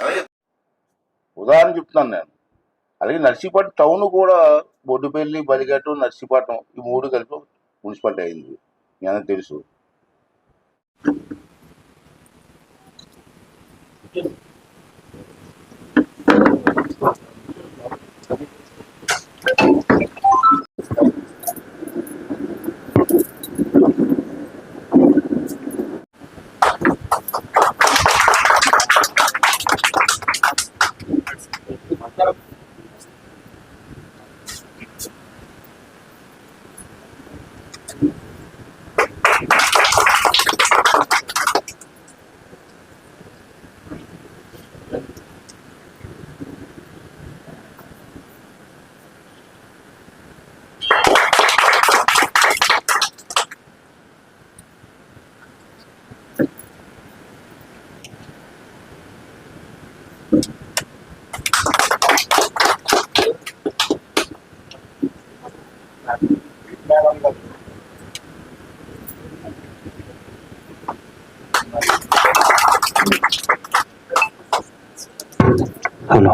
అలాగే ఉదాహరణ చెప్తున్నాను నేను. అలాగే నర్సీపట్నం టౌన్ కూడా బొడ్డుపల్లి బలిగట్టు నర్సీపట్నం ఈ మూడు కలిపి మున్సిపాలిటీ అయింది. మీ అందరికి తెలుసు. హలో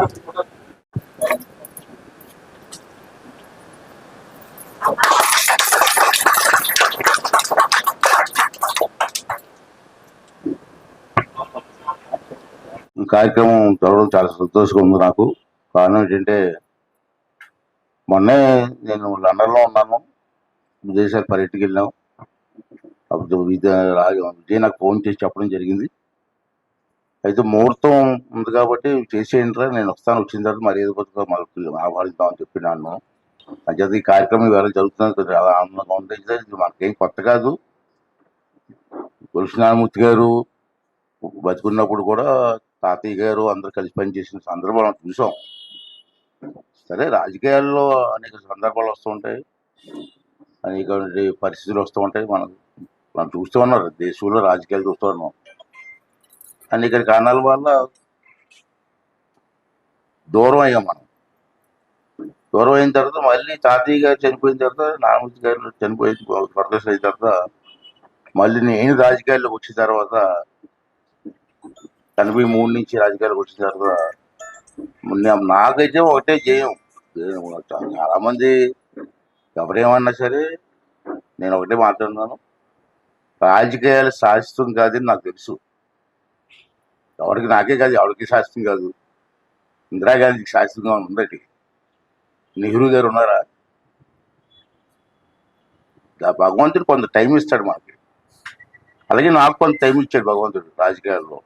కార్యక్రమం చూడడం చాలా సంతోషంగా ఉంది నాకు. కారణం ఏంటంటే మొన్నే నేను లండన్లో ఉన్నాను. విదేశాలు పర్యటనకి వెళ్ళాం అప్పుడు విజయ్ విజయ్ నాకు ఫోన్ చేసి చెప్పడం జరిగింది. అయితే ముహూర్తం ఉంది కాబట్టి చేసేయండిరా నేను వస్తాను. వచ్చిన తర్వాత మరి ఏదో కొద్దిగా మనకు చెప్పి చెప్పినాను అంచేత ఈ కార్యక్రమం ఇవాళ జరుగుతున్నది కొంచెం చాలా ఆనందంగా ఉంది ఇది మనకేం కొత్త కాదు. తులసినారాయణమూర్తి గారు బతుకున్నప్పుడు కూడా తాతయ్య గారు అందరు కలిసి పనిచేసిన సందర్భాలు మనం చూసాం. సరే రాజకీయాల్లో అనేక సందర్భాలు వస్తూ ఉంటాయి. అనేక పరిస్థితులు వస్తూ ఉంటాయి. మనం మనం చూస్తూ ఉన్నారు దేశంలో రాజకీయాలు చూస్తూ ఉన్నాం. అనేక కారణాల వల్ల దూరం అయ్యాం మనం. దూరం అయిన తర్వాత మళ్ళీ తాతయ్య గారు చనిపోయిన తర్వాత నాగమూర్తి గారు చనిపోయిన ప్రదర్శన అయిన తర్వాత మళ్ళీ నేను రాజకీయాల్లోకి వచ్చిన తర్వాత ఎనభై మూడు నుంచి రాజకీయాలకు వచ్చిన తర్వాత నాకైతే ఒకటే జయం. చాలామంది చాలా మంది ఎవరేమన్నా సరే నేను ఒకటే మాట్లాడుతున్నాను. రాజకీయాలు శాశ్వతం కాదని నాకు తెలుసు. ఎవరికి నాకే కాదు ఎవరికి శాస్త్రం కాదు. ఇందిరాగాంధీకి శాస్త్రంగా ఉందటి నెహ్రూ గారు ఉన్నారా? భగవంతుడు కొంత టైం ఇస్తాడు మనకి అలాగే నాకు కొంత టైం ఇచ్చాడు భగవంతుడు రాజకీయాల్లో.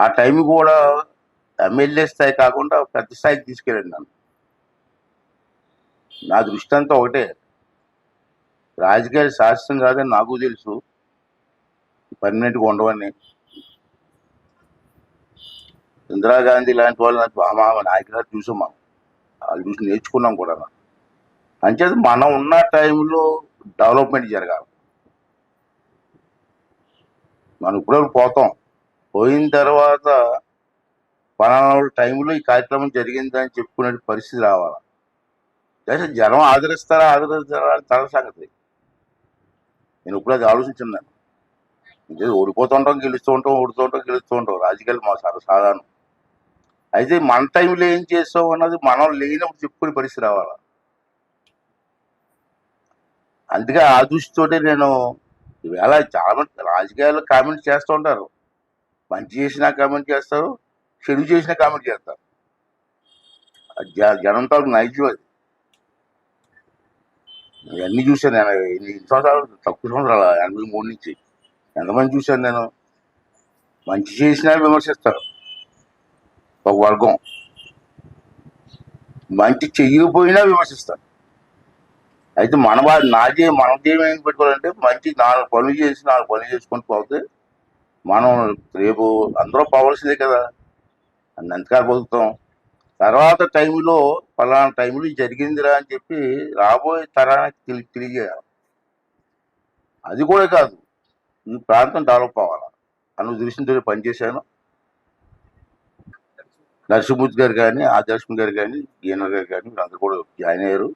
ఆ టైం కూడా ఎమ్మెల్యే స్థాయి కాకుండా పెద్ద స్థాయికి తీసుకెళ్ళండి నన్ను. నా దృష్టి అంతా ఒకటే. రాజకీయాలు శాస్త్రం కాదని నాకు తెలుసు. పర్మనెంట్గా ఉండవని. ఇందిరాగాంధీ లాంటి వాళ్ళని నాకు మా మా నాయకులు చూసాం మనం. వాళ్ళు చూసి నేర్చుకున్నాం కూడా అంచేది మనం ఉన్న టైంలో డెవలప్మెంట్ జరగాలి. మనం ఇప్పుడే పోతాం. పోయిన తర్వాత పలానా టైంలో ఈ కార్యక్రమం జరిగిందని చెప్పుకునే పరిస్థితి రావాలి? లేదా జనం ఆదరిస్తారా ఆదరిస్తారా తల సంగతి నేను ఇప్పుడు అది ఆలోచించున్నాను ఓడిపోతుంటాం గెలుస్తూ ఉంటాం ఓడుతూ ఉంటాం గెలుస్తూ ఉంటాం. రాజకీయాలు మా సర్వసాధారణం. అయితే మన టైంలో ఏం చేస్తాం అన్నది మనం లేనప్పుడు చెప్పుకునే పరిస్థితి రావాలి? అందుకే ఆ దృష్టితోటే నేను ఈవేళ చాలా మంది రాజకీయాల్లో కామెంట్ చేస్తూ ఉంటారు. మంచి చేసినా కామెంట్ చేస్తారు చెడు చేసినా కామెంట్ చేస్తారు. జనం జ- జనంతో నైజం అది. ఇవన్నీ చూశాను నేను ఎన్ని సంవత్సరాలు తక్కువ సంవత్సరాలు ఎనభై మూడు నుంచి ఎంతమంది చూశాను నేను? మంచి చేసినా విమర్శిస్తారు. ఒక వర్గం. మంచి చెయ్యకపోయినా విమర్శిస్తారు. అయితే మన వాడు నాదే మన ఏం పెట్టుకోవాలంటే మంచి నాలుగు పనులు చేసి నాలుగు పనులు చేసుకుంటూ పోతే మనం రేపు అందరూ పోవాల్సిందే కదా. అని ఎంతకాలం బతుకుతాం. తర్వాత టైంలో పలానా టైంలో జరిగిందిరా అని చెప్పి రాబోయే తరానికి తెలి తెలియజేయాలి. అది కూడా కాదు. ఈ ప్రాంతం డెవలప్ అవ్వాలి? అన్న ఉద్దేశంతో పనిచేశాను. నరసింహమూర్తి గారు కానీ ఆదర్శం గారు కానీ ఈయన గారు కానీ అందరూ కూడా జాయిన్ అయ్యారు.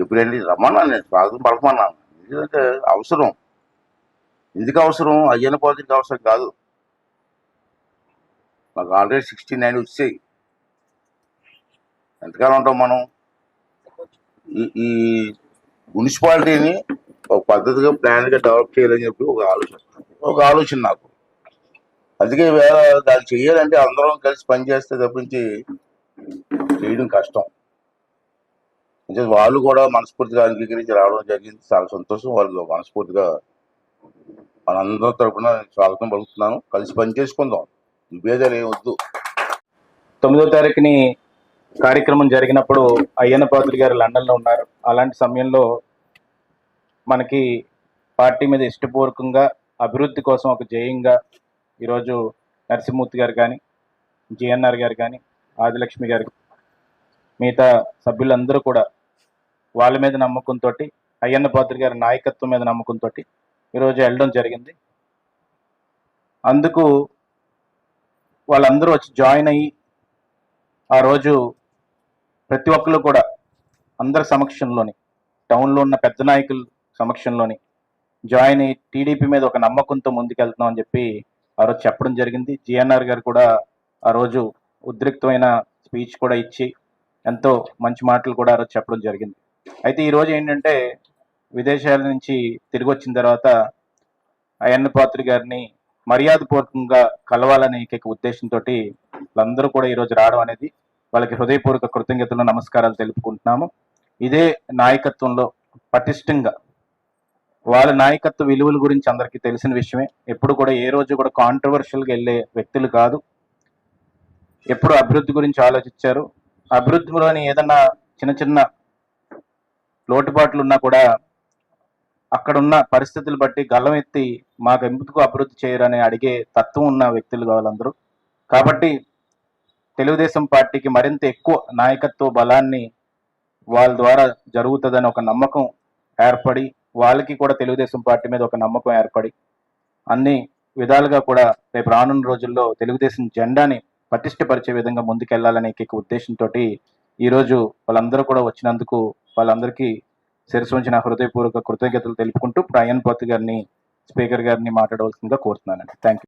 చెప్పలేండి రమ్మన్నాను నేను స్వాగతం పలకమన్నాను ఎందుకంటే అవసరం. ఎందుకు అవసరం? అయ్యన పోతికి అవసరం కాదు. మాకు ఆల్రెడీ సిక్స్టీ నైన్ వచ్చాయి. ఎంతకాలం ఉంటాం మనం? ఈ ఈ మున్సిపాలిటీని ఒక పద్ధతిగా ప్లాన్గా డెవలప్ చేయాలని చెప్పి ఒక ఆలోచన. ఒక ఆలోచన నాకు. అందుకే వేళ దాన్ని చేయాలంటే అందరం కలిసి పనిచేస్తే తప్పించి చేయడం కష్టం. అంటే వాళ్ళు కూడా మనస్ఫూర్తిగా అంగీకరించి రావడం జరిగింది. చాలా సంతోషం వాళ్ళు మనస్ఫూర్తిగా మనందరి తరపున స్వాగతం పలుకుతున్నాను. కలిసి పని చేసుకుందాం. విభేదాలు ఏం వద్దు. తొమ్మిదో తారీఖుని కార్యక్రమం జరిగినప్పుడు అయ్యన్న పాత్రి గారు లండన్లో ఉన్నారు. అలాంటి సమయంలో మనకి పార్టీ మీద ఇష్టపూర్వకంగా అభివృద్ధి కోసం ఒక జయంగా ఈరోజు నరసింహమూర్తి గారు కానీ జిఎన్ఆర్ గారు కానీ ఆదిలక్ష్మి గారు మిగతా సభ్యులందరూ కూడా వాళ్ళ మీద నమ్మకంతో అయ్యన్న పాత్రి గారి నాయకత్వం మీద నమ్మకంతో ఈరోజు వెళ్ళడం జరిగింది. అందుకు వాళ్ళందరూ వచ్చి జాయిన్ అయ్యి ఆ రోజు ప్రతి ఒక్కరు కూడా అందరి సమక్షంలోని టౌన్లో ఉన్న పెద్ద నాయకుల సమక్షంలోని జాయిన్ అయ్యి టీడీపీ మీద ఒక నమ్మకంతో ముందుకెళ్తున్నాం అని చెప్పి ఆ రోజు చెప్పడం జరిగింది. జిఎన్ఆర్ గారు కూడా ఆ రోజు ఉద్రిక్తమైన స్పీచ్ కూడా ఇచ్చి ఎంతో మంచి మాటలు కూడా ఆ రోజు చెప్పడం జరిగింది. అయితే ఈ రోజు ఏంటంటే విదేశాల నుంచి తిరిగి వచ్చిన తర్వాత అయ్యన్న పాత్రి గారిని మర్యాదపూర్వకంగా కలవాలనే ఏకైక ఉద్దేశంతో వాళ్ళందరూ కూడా ఈరోజు రావడం అనేది వాళ్ళకి హృదయపూర్వక కృతజ్ఞతలు నమస్కారాలు తెలుపుకుంటున్నాము. ఇదే నాయకత్వంలో పటిష్టంగా వాళ్ళ నాయకత్వ విలువల గురించి అందరికీ తెలిసిన విషయమే. ఎప్పుడు కూడా ఏ రోజు కూడా కాంట్రవర్షియల్గా వెళ్ళే వ్యక్తులు కాదు. ఎప్పుడు అభివృద్ధి గురించి ఆలోచించారు. అభివృద్ధిలోని ఏదన్నా చిన్న చిన్న లోటుపాట్లు ఉన్నా కూడా అక్కడున్న పరిస్థితులు బట్టి గల్లం ఎత్తి మాకు ఎందుకు అభివృద్ధి చేయరని అడిగే తత్వం ఉన్న వ్యక్తులు వాళ్ళందరూ కాబట్టి తెలుగుదేశం పార్టీకి మరింత ఎక్కువ నాయకత్వ బలాన్ని వాళ్ళ ద్వారా జరుగుతుందని ఒక నమ్మకం ఏర్పడి వాళ్ళకి కూడా తెలుగుదేశం పార్టీ మీద ఒక నమ్మకం ఏర్పడి అన్ని విధాలుగా కూడా రేపు రానున్న రోజుల్లో తెలుగుదేశం జెండాని పటిష్టపరిచే విధంగా ముందుకెళ్ళాలనే ఏకైక ఉద్దేశంతో ఈరోజు వాళ్ళందరూ కూడా వచ్చినందుకు వాళ్ళందరికీ శిరసించిన హృదయపూర్వక కృతజ్ఞతలు తెలుపుకుంటూ ప్రయాణ్ అయ్యన్ గారిని స్పీకర్ గారిని మాట్లాడవలసిందిగా కోరుతున్నానండి. Thank you